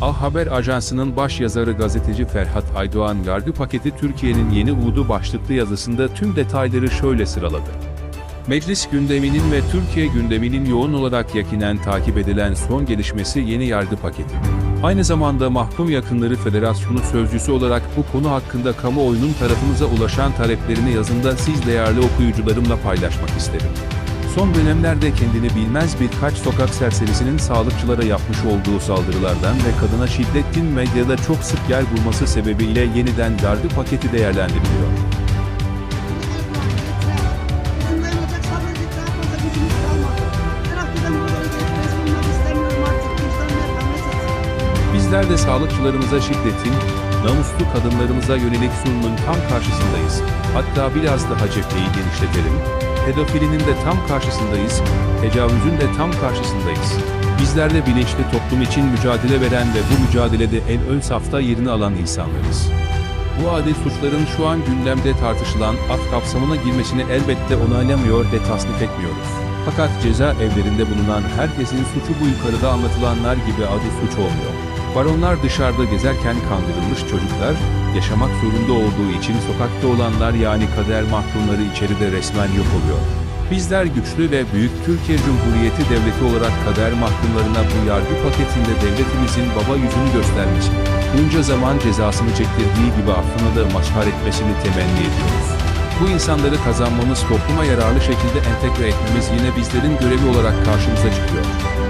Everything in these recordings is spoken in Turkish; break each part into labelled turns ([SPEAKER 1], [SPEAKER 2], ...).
[SPEAKER 1] A Haber Ajansı'nın baş yazarı gazeteci Ferhat Aydoğan yargı paketi Türkiye'nin yeni umudu başlıklı yazısında tüm detayları şöyle sıraladı. Meclis gündeminin ve Türkiye gündeminin yoğun olarak yakinen takip edilen son gelişmesi yeni yargı paketi. Aynı zamanda Mahkum Yakınları Federasyonu sözcüsü olarak bu konu hakkında kamuoyunun tarafınıza ulaşan taleplerini yazında siz değerli okuyucularımla paylaşmak isterim. Son dönemlerde kendini bilmez birkaç sokak serserisinin sağlıkçılara yapmış olduğu saldırılardan ve kadına şiddetin medyada çok sık yer bulması sebebiyle yeniden yargı paketi değerlendiriliyor. Bizler de sağlıkçılarımıza şiddetin, namuslu kadınlarımıza yönelik zulmün tam karşısındayız. Hatta biraz daha cepheyi genişletelim. Pedofilinin de tam karşısındayız, tecavüzün de tam karşısındayız. Bizler de bilinçli toplum için mücadele veren ve bu mücadelede en ön safta yerini alan insanlarız. Bu adi suçların şu an gündemde tartışılan af kapsamına girmesini elbette onaylamıyor ve tasnif etmiyoruz. Fakat ceza evlerinde bulunan herkesin suçu bu yukarıda anlatılanlar gibi adi suç olmuyor. Baronlar dışarıda gezerken kandırılmış çocuklar, yaşamak zorunda olduğu için sokakta olanlar yani kader mahkumları içeride resmen yok oluyor. Bizler güçlü ve büyük Türkiye Cumhuriyeti Devleti olarak kader mahkumlarına bu yargı paketinde devletimizin baba yüzünü göstermesini, bunca zaman cezasını çektirdiği gibi affını da mazhar etmesini temenni ediyoruz. Bu insanları kazanmamız topluma yararlı şekilde entegre etmemiz yine bizlerin görevi olarak karşımıza çıkıyor.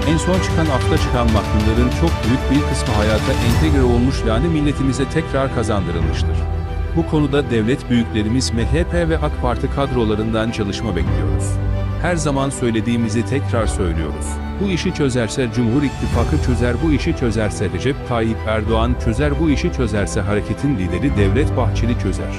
[SPEAKER 1] En son çıkan afta çıkan mahkumların çok büyük bir kısmı hayata entegre olmuş yani milletimize tekrar kazandırılmıştır. Bu konuda devlet büyüklerimiz MHP ve AK Parti kadrolarından çalışma bekliyoruz. Her zaman söylediğimizi tekrar söylüyoruz. Bu işi çözerse Cumhur İttifakı çözer, bu işi çözerse Recep Tayyip Erdoğan çözer, bu işi çözerse hareketin lideri Devlet Bahçeli çözer.